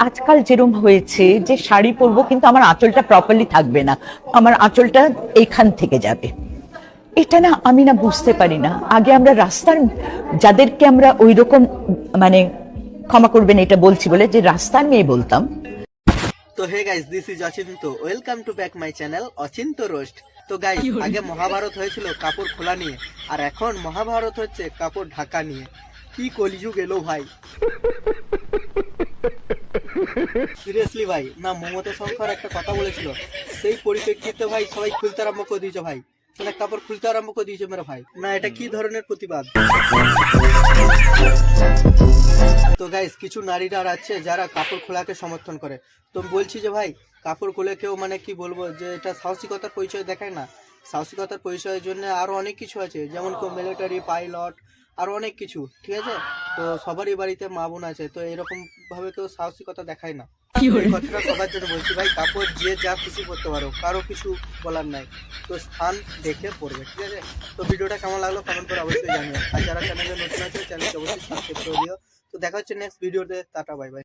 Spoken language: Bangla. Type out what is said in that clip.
আজকাল যেরম হয়েছে যে শাড়ি পরবো কিন্তু আমার আঁচলটা প্রপারলি থাকবে না আমার আঁচলটা এইখান থেকে যাবে। এটা না আমি না বুঝতে পারি না। আগে আমরা রাস্তার যাদেরকে আমরা ওই রকম মানে ক্ষমা করবেন এটা বলছি বলে যে রাস্তার মেয়ে বলতাম। তো hey guys this is Achinta welcome to back my channel Achinta roast তো গাইস আগে মহাভারত হয়েছিল কাপড় খোলা নিয়ে। আর এখন মহাভারত হচ্ছে কাপড় ঢাকা নিয়ে। কি কলিযুগ এলো ভাই। সিরিয়াসলি ভাই, না, মমতা শঙ্কর একটা কথা বলেছিল। সেই পরিপ্রেক্ষিতে ভাই সবাই খুলতে আরম্ভ করে দিয়েছে ভাই। মানে কাপড় খুলতে আরম্ভ করে দিয়েছে মেরে ভাই। না, এটা কি ধরনের প্রতিবাদ? তো গাইস কিছু নারীরা আছে যারা কাপড় খোলাকে সমর্থন করে। তো বলছি যে ভাই, কাপড় খুলে কেউ মানে কি বলব, যে এটা সাহসিকতার পরিচয় দেখায় না। সাহসিকতার পরিচয়ের জন্য আরও অনেক কিছু আছে। যেমন কেউ মিলিটারি পাইলট আরও অনেক কিছু ঠিক আছে? তো সবারই বাড়িতে মা বোন আছে তো এরকম ভাবে কেউ সাহসিকতা দেখায় না। কথাটা সবার জন্য বলছি ভাই কাপড় যে যা খুশি করতে পারো কারও কিছু বলার নাই। তো স্থান দেখে পড়বে ঠিক আছে? তো ভিডিওটা কেমন লাগল কমেন্ট করে অবশ্যই জানিও। আর যারা চ্যানেলে নতুন আছে চ্যানেলকে অবশ্যই সাবস্ক্রাইব করে দিও। তো দেখা হচ্ছে নেক্সট ভিডিওতে টাটা বাই বাই